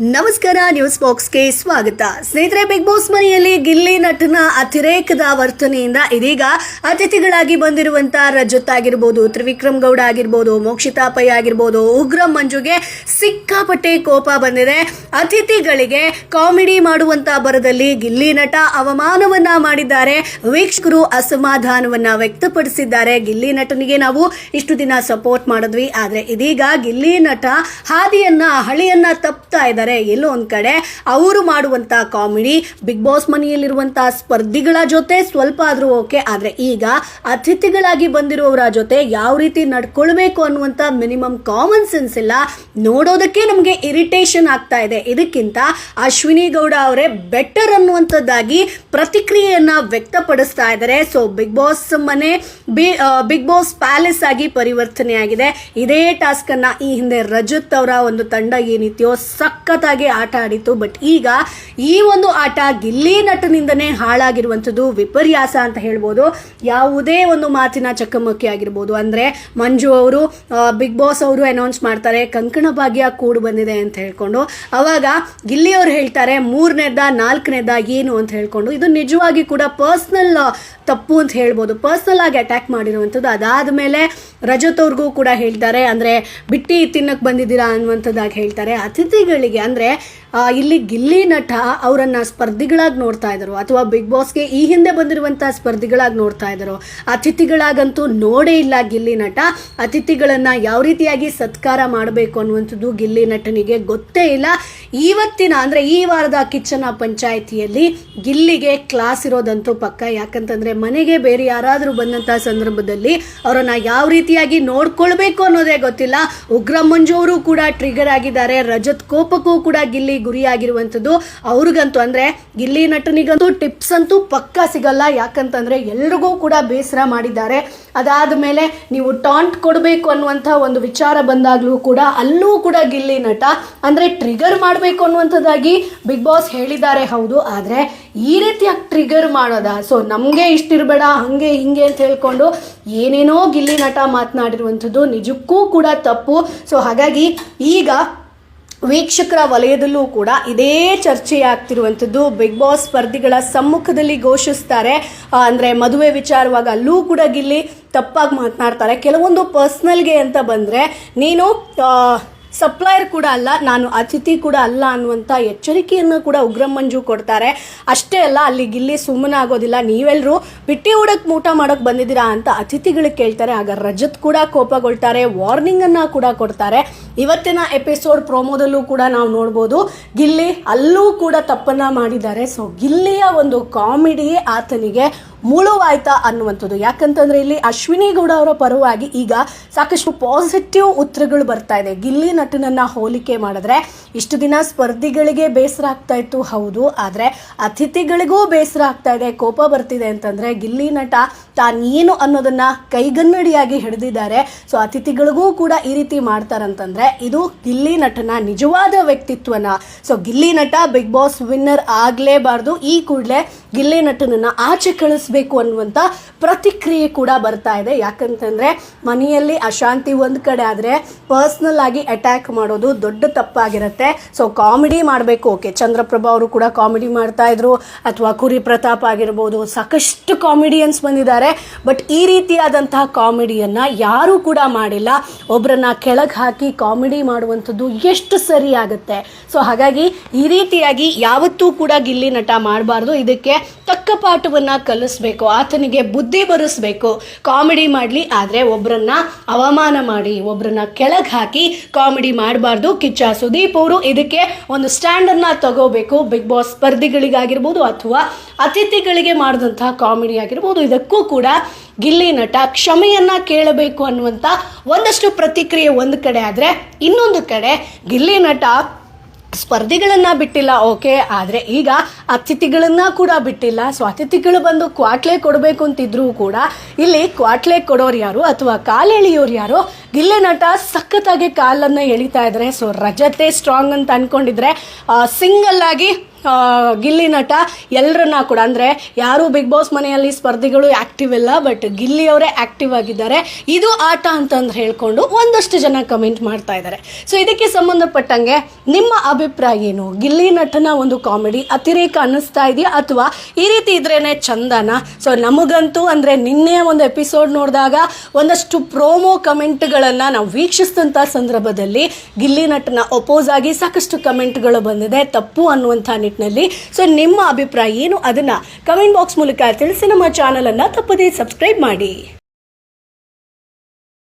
ನಮಸ್ಕಾರ, ನ್ಯೂಸ್ ಬಾಕ್ಸ್ಗೆ ಸ್ವಾಗತ. ಸ್ನೇಹಿತರೆ, ಬಿಗ್ ಬಾಸ್ ಮನೆಯಲ್ಲಿ ಗಿಲ್ಲಿ ನಟನ ಅತಿರೇಕದ ವರ್ತನೆಯಿಂದ ಇದೀಗ ಅತಿಥಿಗಳಾಗಿ ಬಂದಿರುವಂತಹ ರಜತ್ ಆಗಿರ್ಬೋದು, ತ್ರಿವಿಕ್ರಮ್ ಗೌಡ ಆಗಿರ್ಬೋದು, ಮೋಕ್ಷಿತಾ ಪೈ ಆಗಿರ್ಬೋದು, ಉಗ್ರ ಮಂಜುಗೆ ಸಿಕ್ಕಾಪಟ್ಟೆ ಕೋಪ ಬಂದಿದೆ. ಅತಿಥಿಗಳಿಗೆ ಕಾಮಿಡಿ ಮಾಡುವಂತ ಬರದಲ್ಲಿ ಗಿಲ್ಲಿ ನಟ ಅವಮಾನವನ್ನ ಮಾಡಿದ್ದಾರೆ. ವೀಕ್ಷಕರು ಅಸಮಾಧಾನವನ್ನ ವ್ಯಕ್ತಪಡಿಸಿದ್ದಾರೆ. ಗಿಲ್ಲಿ ನಟನಿಗೆ ನಾವು ಇಷ್ಟು ದಿನ ಸಪೋರ್ಟ್ ಮಾಡಿದ್ವಿ. ಆದರೆ ಇದೀಗ ಗಿಲ್ಲಿ ನಟ ಹಾದಿಯನ್ನ, ಹಳಿಯನ್ನ ತಪ್ತಾ ಇದ್ದಾರೆ. ಎಲ್ಲೋ ಒಂದ್ ಕಡೆ ಅವರು ಮಾಡುವಂತ ಕಾಮಿಡಿ, ಬಿಗ್ ಬಾಸ್ ಮನೆಯಲ್ಲಿರುವಂತ ಸ್ಪರ್ಧಿಗಳ ಜೊತೆ ಸ್ವಲ್ಪ ಆದ್ರೂ ಓಕೆ, ಆದ್ರೆ ಈಗ ಅತಿಥಿಗಳಾಗಿ ಬಂದಿರುವವರ ಜೊತೆ ಯಾವ ರೀತಿ ನಡ್ಕೊಳ್ಬೇಕು ಅನ್ನುವಂತ ಮಿನಿಮಮ್ ಕಾಮನ್ ಸೆನ್ಸ್ ಇಲ್ಲ. ನೋಡೋದಕ್ಕೆ ನಮಗೆ ಇರಿಟೇಷನ್ ಆಗ್ತಾ ಇದೆ. ಇದಕ್ಕಿಂತ ಅಶ್ವಿನಿ ಗೌಡ ಅವರೇ ಬೆಟರ್ ಅನ್ನುವಂಥದ್ದಾಗಿ ಪ್ರತಿಕ್ರಿಯೆಯನ್ನ ವ್ಯಕ್ತಪಡಿಸ್ತಾ ಇದ್ದಾರೆ. ಸೊ ಬಿಗ್ ಬಾಸ್ ಮನೆ ಬಿಗ್ ಬಾಸ್ ಪ್ಯಾಲೇಸ್ ಆಗಿ ಪರಿವರ್ತನೆ ಆಗಿದೆ ಇದೇ ಟಾಸ್ಕ್ ಅನ್ನ ಈ ಹಿಂದೆ ರಜತ್ ಅವರ ಒಂದು ತಂಡ ಏನಿತ್ಯೋ ಸಖತ್ತಾಗಿ ಆಟ ಆಡಿತ್ತು. ಬಟ್ ಈಗ ಈ ಒಂದು ಆಟ ಗಿಲ್ಲಿ ನಟನಿಂದನೇ ಹಾಳಾಗಿರುವಂಥದ್ದು ವಿಪರ್ಯಾಸ ಅಂತ ಹೇಳ್ಬೋದು. ಯಾವುದೇ ಒಂದು ಮಾತಿನ ಚಕಮಕಿ ಆಗಿರ್ಬೋದು. ಅಂದರೆ ಮಂಜು ಅವರು ಬಿಗ್ ಬಾಸ್ ಅವರು ಅನೌನ್ಸ್ ಮಾಡ್ತಾರೆ, ಕಂಕಣ ಭಾಗ್ಯ ಕೂಡು ಬಂದಿದೆ ಅಂತ ಹೇಳ್ಕೊಂಡು. ಅವಾಗ ಗಿಲ್ಲಿ ಅವ್ರು ಹೇಳ್ತಾರೆ ಮೂರನೇದ ನಾಲ್ಕನೇದ ಏನು ಅಂತ ಹೇಳ್ಕೊಂಡು. ಇದು ನಿಜವಾಗಿ ಕೂಡ ಪರ್ಸ್ನಲ್ ತಪ್ಪು ಅಂತ ಹೇಳ್ಬೋದು. ಪರ್ಸ್ನಲ್ ಆಗಿ ಅಟ್ಯಾಕ್ ಮಾಡಿರುವಂಥದ್ದು. ಅದಾದಮೇಲೆ ರಜತ್ ಅವ್ರಿಗೂ ಕೂಡ ಹೇಳ್ತಾರೆ, ಅಂದರೆ ಬಿಟ್ಟಿ ತಿನ್ನಕ್ಕೆ ಬಂದಿದ್ದೀರಾ ಅನ್ನುವಂಥದ್ದಾಗಿ ಹೇಳ್ತಾರೆ. ಅತಿಥಿಗಳಿಗೆ ಅಂದರೆ ಇಲ್ಲಿ ಗಿಲ್ಲಿ ನಟ ಅವರನ್ನ ಸ್ಪರ್ಧಿಗಳಾಗಿ ನೋಡ್ತಾ ಇದ್ರು. ಅಥವಾ ಬಿಗ್ ಬಾಸ್ಗೆ ಈ ಹಿಂದೆ ಬಂದಿರುವಂಥ ಸ್ಪರ್ಧಿಗಳಾಗಿ ನೋಡ್ತಾ ಇದ್ರು. ಅತಿಥಿಗಳಾಗಂತೂ ನೋಡೇ ಇಲ್ಲ ಗಿಲ್ಲಿ ನಟ. ಅತಿಥಿಗಳನ್ನ ಯಾವ ರೀತಿಯಾಗಿ ಸತ್ಕಾರ ಮಾಡಬೇಕು ಅನ್ನುವಂಥದ್ದು ಗಿಲ್ಲಿ ನಟನಿಗೆ ಗೊತ್ತೇ ಇಲ್ಲ. ಇವತ್ತಿನ ಅಂದರೆ ಈ ವಾರದ ಕಿಚ್ಚನ ಪಂಚಾಯಿತಿಯಲ್ಲಿ ಗಿಲ್ಲಿಗೆ ಕ್ಲಾಸ್ ಇರೋದಂತೂ ಪಕ್ಕ. ಯಾಕಂತಂದ್ರೆ ಮನೆಗೆ ಬೇರೆ ಯಾರಾದರೂ ಬಂದಂಥ ಸಂದರ್ಭದಲ್ಲಿ ಅವರನ್ನು ಯಾವ ರೀತಿಯಾಗಿ ನೋಡ್ಕೊಳ್ಬೇಕು ಅನ್ನೋದೇ ಗೊತ್ತಿಲ್ಲ. ಉಗ್ರ ಮಂಜು ಅವರು ಕೂಡ ಟ್ರಿಗರ್ ಆಗಿದ್ದಾರೆ. ರಜತ್ ಕೋಪಕ್ಕೂ ಕೂಡ ಗಿಲ್ಲಿ ಗುರಿಯಾಗಿರುವಂಥದ್ದು. ಅವ್ರಿಗಂತೂ ಅಂದ್ರೆ ಗಿಲ್ಲಿ ನಟನಿಗಂತೂ ಟಿಪ್ಸ್ ಅಂತೂ ಪಕ್ಕ ಸಿಗಲ್ಲ. ಯಾಕಂತಂದ್ರೆ ಎಲ್ರಿಗೂ ಕೂಡ ಬೇಸರ ಮಾಡಿದ್ದಾರೆ. ಅದಾದ ಮೇಲೆ ನೀವು ಟಾಂಟ್ ಕೊಡಬೇಕು ಅನ್ನುವಂಥ ಒಂದು ವಿಚಾರ ಬಂದಾಗಲೂ ಕೂಡ ಅಲ್ಲೂ ಕೂಡ ಗಿಲ್ಲಿ ನಟ ಅಂದ್ರೆ ಟ್ರಿಗರ್ ಮಾಡಬೇಕು ಅನ್ನುವಂಥದ್ದಾಗಿ ಬಿಗ್ ಬಾಸ್ ಹೇಳಿದ್ದಾರೆ ಹೌದು. ಆದರೆ ಈ ರೀತಿಯಾಗಿ ಟ್ರಿಗರ್ ಮಾಡೋದ, ಸೊ ನಮಗೆ ಇಷ್ಟಿರಬೇಡ, ಹಂಗೆ ಹಿಂಗೆ ಅಂತ ಹೇಳ್ಕೊಂಡು ಏನೇನೋ ಗಿಲ್ಲಿ ನಟ ಮಾತನಾಡಿರುವಂಥದ್ದು ನಿಜಕ್ಕೂ ಕೂಡ ತಪ್ಪು. ಸೊ ಹಾಗಾಗಿ ಈಗ ವೀಕ್ಷಕರ ವಲಯದಲ್ಲೂ ಕೂಡ ಇದೇ ಚರ್ಚೆಯಾಗ್ತಿರುವಂಥದ್ದು. ಬಿಗ್ ಬಾಸ್ ಸ್ಪರ್ಧಿಗಳ ಸಮ್ಮುಖದಲ್ಲಿ ಘೋಷಿಸ್ತಾರೆ. ಅಂದರೆ ಮದುವೆ ವಿಚಾರವಾಗ ಅಲ್ಲೂ ಕೂಡ ಗಿಲ್ಲಿ ತಪ್ಪಾಗಿ ಮಾತನಾಡ್ತಾರೆ. ಕೆಲವೊಂದು ಪರ್ಸ್ನಲ್ಗೆ ಅಂತ ಬಂದರೆ ನೀನು ಸಪ್ಲೈಯರ್ ಕೂಡ ಅಲ್ಲ, ನಾನು ಅತಿಥಿ ಕೂಡ ಅಲ್ಲ ಅನ್ನುವಂಥ ಎಚ್ಚರಿಕೆಯನ್ನು ಕೂಡ ಉಗ್ರಮಂಜು ಕೊಡ್ತಾರೆ. ಅಷ್ಟೇ ಅಲ್ಲ, ಅಲ್ಲಿ ಗಿಲ್ಲಿ ಸುಮ್ಮನೆ ಆಗೋದಿಲ್ಲ. ನೀವೆಲ್ಲರೂ ಬಿಟ್ಟಿ ಊಟಕ್ಕೆ ಊಟ ಮಾಡೋಕ್ಕೆ ಬಂದಿದ್ದೀರಾ ಅಂತ ಅತಿಥಿಗಳಿಗೆ ಕೇಳ್ತಾರೆ. ಆಗ ರಜತ್ ಕೂಡ ಕೋಪಗೊಳ್ತಾರೆ ವಾರ್ನಿಂಗನ್ನು ಕೂಡ ಕೊಡ್ತಾರೆ. ಇವತ್ತಿನ ಎಪಿಸೋಡ್ ಪ್ರೋಮೋದಲ್ಲೂ ಕೂಡ ನಾವು ನೋಡ್ಬೋದು, ಗಿಲ್ಲಿ ಅಲ್ಲೂ ಕೂಡ ತಪ್ಪನ್ನು ಮಾಡಿದ್ದಾರೆ. ಸೊ ಗಿಲ್ಲಿಯ ಒಂದು ಕಾಮಿಡಿ ಆತನಿಗೆ ಮುಳುವಾಯ್ತಾ ಅನ್ನುವಂಥದ್ದು. ಯಾಕಂತಂದ್ರೆ ಇಲ್ಲಿ ಅಶ್ವಿನಿ ಗೌಡ ಅವರ ಪರವಾಗಿ ಈಗ ಸಾಕಷ್ಟು ಪಾಸಿಟಿವ್ ಉತ್ತರಗಳು ಬರ್ತಾ ಇದೆ. ಗಿಲ್ಲಿ ನಟನನ್ನ ಹೋಲಿಕೆ ಮಾಡಿದ್ರೆ ಇಷ್ಟು ದಿನ ಸ್ಪರ್ಧಿಗಳಿಗೆ ಬೇಸರ ಆಗ್ತಾ ಇತ್ತು, ಹೌದು. ಆದ್ರೆ ಅತಿಥಿಗಳಿಗೂ ಬೇಸರ ಆಗ್ತಾ ಇದೆ, ಕೋಪ ಬರ್ತಿದೆ ಅಂತಂದ್ರೆ ಗಿಲ್ಲಿ ನಟ ತಾನೇನು ಅನ್ನೋದನ್ನ ಕೈಗನ್ನಡಿಯಾಗಿ ಹಿಡಿದಿದ್ದಾರೆ. ಸೊ ಅತಿಥಿಗಳಿಗೂ ಕೂಡ ಈ ರೀತಿ ಮಾಡ್ತಾರಂತಂದ್ರೆ ಇದು ಗಿಲ್ಲಿ ನಟನ ನಿಜವಾದ ವ್ಯಕ್ತಿತ್ವನ. ಸೊ ಗಿಲ್ಲಿ ನಟ ಬಿಗ್ ಬಾಸ್ ವಿನ್ನರ್ ಆಗ್ಲೇಬಾರ್ದು. ಈ ಕೂಡಲೇ ಗಿಲ್ಲಿ ನಟನನ್ನ ಆಚೆ ಕಳಿಸ್ಬೇಕು ಅನ್ನುವಂತ ಪ್ರತಿಕ್ರಿಯೆ ಕೂಡ ಬರ್ತಾ ಇದೆ. ಯಾಕಂತಂದ್ರೆ ಮನೆಯಲ್ಲಿ ಅಶಾಂತಿ ಒಂದ್ ಕಡೆ ಆದ್ರೆ ಪರ್ಸ್ನಲ್ ಆಗಿ ಅಟ್ಯಾಕ್ ಮಾಡೋದು ದೊಡ್ಡ ತಪ್ಪಾಗಿರುತ್ತೆ. ಸೊ ಕಾಮಿಡಿ ಮಾಡಬೇಕು. ಓಕೆ ಚಂದ್ರಪ್ರಭಾ ಅವರು ಕೂಡ ಕಾಮಿಡಿ ಮಾಡ್ತಾ ಇದ್ರು. ಅಥವಾ ಕುರಿ ಪ್ರತಾಪ್ ಆಗಿರ್ಬೋದು, ಸಾಕಷ್ಟು ಕಾಮಿಡಿಯನ್ಸ್ ಬಂದಿದ್ದಾರೆ. ಬಟ್ ಈ ರೀತಿಯಾದಂತಹ ಕಾಮಿಡಿಯನ್ನ ಯಾರೂ ಕೂಡ ಮಾಡಿಲ್ಲ. ಒಬ್ಬರನ್ನ ಕೆಳಗೆ ಹಾಕಿ ಕಾಮಿಡಿ ಮಾಡುವಂಥದ್ದು ಎಷ್ಟು ಸರಿ ಆಗುತ್ತೆ ಸೊ ಹಾಗಾಗಿ ಈ ರೀತಿಯಾಗಿ ಯಾವತ್ತೂ ಕೂಡ ಗಿಲ್ಲಿ ನಟ ಮಾಡಬಾರ್ದು. ಇದಕ್ಕೆ ತಕ್ಕ ಪಾಠವನ್ನು ಕಲಿಸ್ಬೇಕು, ಆತನಿಗೆ ಬುದ್ಧಿ ಬರೆಸ್ಬೇಕು, ಕಾಮಿಡಿ ಮಾಡಲಿ, ಆದರೆ ಒಬ್ಬರನ್ನ ಅವಮಾನ ಮಾಡಿ ಒಬ್ಬರನ್ನ ಕೆಳಗೆ ಹಾಕಿ ಕಾಮಿಡಿ ಮಾಡಬಾರ್ದು. ಕಿಚ್ಚ ಸುದೀಪ್ ಅವರು ಇದಕ್ಕೆ ಒಂದು ಸ್ಟ್ಯಾಂಡನ್ನು ತಗೋಬೇಕು. ಬಿಗ್ ಬಾಸ್ ಸ್ಪರ್ಧಿಗಳಿಗಾಗಿರ್ಬೋದು ಅಥವಾ ಅತಿಥಿಗಳಿಗೆ ಮಾಡಿದಂತಹ ಕಾಮಿಡಿ ಆಗಿರ್ಬೋದು. ಇದಕ್ಕೂ ಕೂಡ ಗಿಲ್ಲಿ ನಟ ಕ್ಷಮೆಯನ್ನು ಕೇಳಬೇಕು ಅನ್ನುವಂಥ ಒಂದಷ್ಟು ಪ್ರತಿಕ್ರಿಯೆ ಒಂದು ಕಡೆ ಆದರೆ ಇನ್ನೊಂದು ಕಡೆ ಗಿಲ್ಲಿ ನಟ ಸ್ಪರ್ಧಿಗಳನ್ನ ಬಿಟ್ಟಿಲ್ಲ, ಓಕೆ, ಆದರೆ ಈಗ ಅತಿಥಿಗಳನ್ನ ಕೂಡ ಬಿಟ್ಟಿಲ್ಲ. ಸೊ ಅತಿಥಿಗಳು ಬಂದು ಕ್ವಾಟ್ಲೆ ಕೊಡಬೇಕು ಅಂತಿದ್ರು ಕೂಡ ಇಲ್ಲಿ ಕ್ವಾಟ್ಲೆ ಕೊಡೋರು ಯಾರು ಅಥವಾ ಕಾಲು ಯಾರು? ಗಿಲ್ಲೆ ನಟ ಸಖತ್ತಾಗಿ ಕಾಲನ್ನ ಎಳಿತಾ ಇದ್ದಾರೆ ಸೊ ರಜತೆ ಸ್ಟ್ರಾಂಗ್ ಅಂತ ಅನ್ಕೊಂಡಿದ್ರೆ ಸಿಂಗಲ್ ಆಗಿ ಗಿಲ್ಲಿ ನಟ ಎಲ್ಲರನ್ನ ಕೂಡ, ಅಂದರೆ ಯಾರು ಬಿಗ್ ಬಾಸ್ ಮನೆಯಲ್ಲಿ ಸ್ಪರ್ಧಿಗಳು ಆ್ಯಕ್ಟಿವ್ ಇಲ್ಲ ಬಟ್ ಗಿಲ್ಲಿ ಅವರೇ ಆ್ಯಕ್ಟಿವ್ ಆಗಿದ್ದಾರೆ. ಇದು ಆಟ ಅಂತಂದು ಹೇಳ್ಕೊಂಡು ಒಂದಷ್ಟು ಜನ ಕಮೆಂಟ್ ಮಾಡ್ತಾ ಇದ್ದಾರೆ. ಸೊ ಇದಕ್ಕೆ ಸಂಬಂಧಪಟ್ಟಂಗೆ ನಿಮ್ಮ ಅಭಿಪ್ರಾಯ ಏನು? ಗಿಲ್ಲಿ ನಟನ ಒಂದು ಕಾಮಿಡಿ ಅತಿರೇಕ ಅನ್ನಿಸ್ತಾ ಇದೆಯಾ? ಅಥವಾ ಈ ರೀತಿ ಇದ್ರೇನೆ ಚಂದನ? ಸೊ ನಮಗಂತೂ ಅಂದರೆ ನಿನ್ನೆ ಒಂದು ಎಪಿಸೋಡ್ ನೋಡಿದಾಗ ಒಂದಷ್ಟು ಪ್ರೋಮೋ ಕಮೆಂಟ್ಗಳನ್ನು ನಾವು ವೀಕ್ಷಿಸಿದಂಥ ಸಂದರ್ಭದಲ್ಲಿ ಗಿಲ್ಲಿ ನಟನ ಒಪೋಸ್ ಆಗಿ ಸಾಕಷ್ಟು ಕಮೆಂಟ್ಗಳು ಬಂದಿದೆ. ತಪ್ಪು ಅನ್ನುವಂಥ ನಿಟ್ಟಿನಲ್ಲಿ. ಸೊ ನಿಮ್ಮ ಅಭಿಪ್ರಾಯ ಏನು? ಅದನ್ನು ಕಮೆಂಟ್ ಬಾಕ್ಸ್ ಮೂಲಕ ತಿಳಿಸಿ ನಮ್ಮ ಚಾನಲನ್ನು ತಪ್ಪದೇ ಸಬ್ಸ್ಕ್ರೈಬ್ ಮಾಡಿ.